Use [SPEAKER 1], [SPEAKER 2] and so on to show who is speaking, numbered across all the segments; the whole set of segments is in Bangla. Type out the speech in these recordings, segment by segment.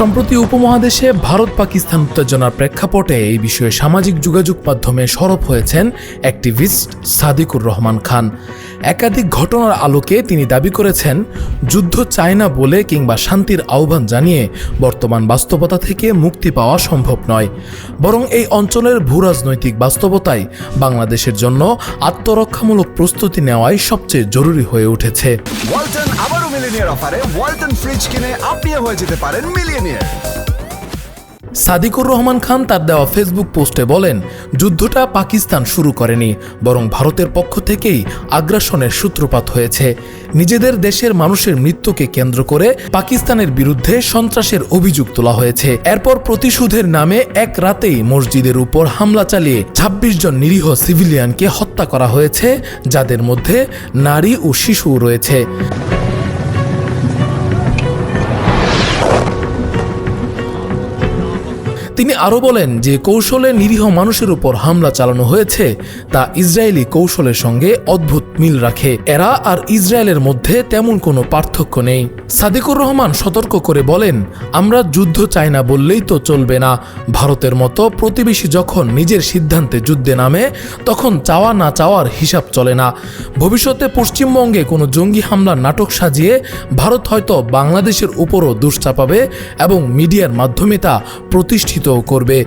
[SPEAKER 1] সম্প্রতি উপমহাদেশে ভারত পাকিস্তান উত্তেজনার প্রেক্ষাপটে এই বিষয়ে সামাজিক যোগাযোগ মাধ্যমে সরব হয়েছেন অ্যাক্টিভিস্ট সাদিকুর রহমান খান। একাধিক ঘটনার আলোকে তিনি দাবি করেছেন, যুদ্ধ চায় না বলে কিংবা শান্তির আহ্বান জানিয়ে বর্তমান বাস্তবতা থেকে মুক্তি পাওয়া সম্ভব নয়। বরং এই অঞ্চলের ভূরাজনৈতিক বাস্তবতাই বাংলাদেশের জন্য আত্মরক্ষামূলক প্রস্তুতি নেওয়াই সবচেয়ে জরুরি হয়ে উঠেছে।
[SPEAKER 2] মিলিনিয়ার অফারে ওয়ালটন ফ্রিজ কিনে আপনিও হয়ে যেতে পারেন
[SPEAKER 1] সাদিকুর রহমান খান তার দেওয়া ফেসবুক পোস্টে বলেন, যুদ্ধটা পাকিস্তান শুরু করেনি, বরং ভারতের পক্ষ থেকেই আগ্রাসনের সূত্রপাত হয়েছে। নিজেদের দেশের মানুষের মৃত্যুকে কেন্দ্র করে পাকিস্তানের বিরুদ্ধে সন্ত্রাসের অভিযোগ তোলা হয়েছে। এরপর প্রতিশোধের নামে এক রাতেই মসজিদের উপর হামলা চালিয়ে ২৬ জন নিরীহ সিভিলিয়ানকে হত্যা করা হয়েছে, যাদের মধ্যে নারী ও শিশুও রয়েছে। তিনি আরও বলেন যে কৌশলে নিরীহ মানুষের উপর হামলা চালানো হয়েছে, তা ইসরায়েলি কৌশলের সঙ্গে অদ্ভুত মিল রাখে। এরা আর ইসরায়েলের মধ্যে তেমন কোনো পার্থক্য নেই। সাদিকুর রহমান সতর্ক করে বলেন, আমরা যুদ্ধ চাই না বললেই তো চলবে না। ভারতের মতো প্রতিবেশী যখন নিজের সিদ্ধান্তে যুদ্ধে নামে, তখন চাওয়া না চাওয়ার হিসাব চলে না। ভবিষ্যতে পশ্চিমবঙ্গে কোনো জঙ্গি হামলার নাটক সাজিয়ে ভারত হয়তো বাংলাদেশের উপরও দুষ চাপাবে এবং মিডিয়ার মাধ্যমে তা প্রতিষ্ঠিতও করবে।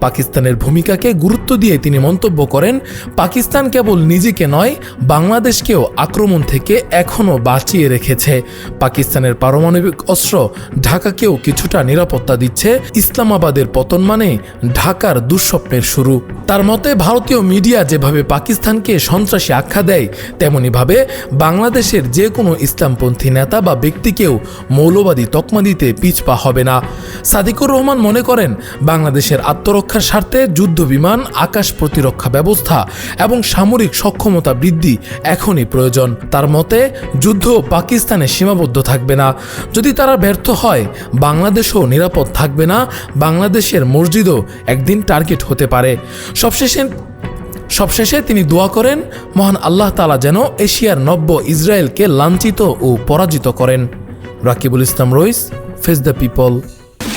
[SPEAKER 1] পাকিস্তানের ভূমিকাকে গুরুত্ব দিয়ে তিনি মন্তব্য করেন, পাকিস্তান কেবল নিজেকে নয়, বাংলাদেশকেও আক্রমণ থেকে এখনও বাঁচিয়ে রেখেছে। পাকিস্তানের পারমাণবিক অস্ত্র ঢাকাকেও কিছুটা নিরাপত্তা দিচ্ছে। ইসলামাবাদের পতন মানে ঢাকার দুঃস্বপ্নের শুরু। তার মতে, ভারতীয় মিডিয়া যেভাবে পাকিস্তানকে সন্ত্রাসী আখ্যা দেয়, তেমনিভাবে বাংলাদেশের যে কোনো ইসলামপন্থী নেতা বা ব্যক্তিকেও মৌলবাদী তকমা দিতে পিছপা হবে না। সাদিকুর রহমান মনে করেন বাংলাদেশের আত্মরক্ষার স্বার্থে যুদ্ধ বিমান, আকাশ প্রতিরক্ষা ব্যবস্থা এবং সামরিক সক্ষমতা বৃদ্ধি এখনই প্রয়োজন। তার মতে, যুদ্ধ পাকিস্তানে সীমাবদ্ধ থাকবে না। যদি তারা ব্যর্থ হয়, বাংলাদেশও নিরাপদ থাকবে না। বাংলাদেশের মসজিদও একদিন টার্গেট হতে পারে। সবশেষে সবশেষে তিনি দোয়া করেন, মহান আল্লাহ তালা যেন এশিয়ার নব্য ইসরায়েলকে লাঞ্ছিত ও পরাজিত করেন। Rakibul Islam Rais face the people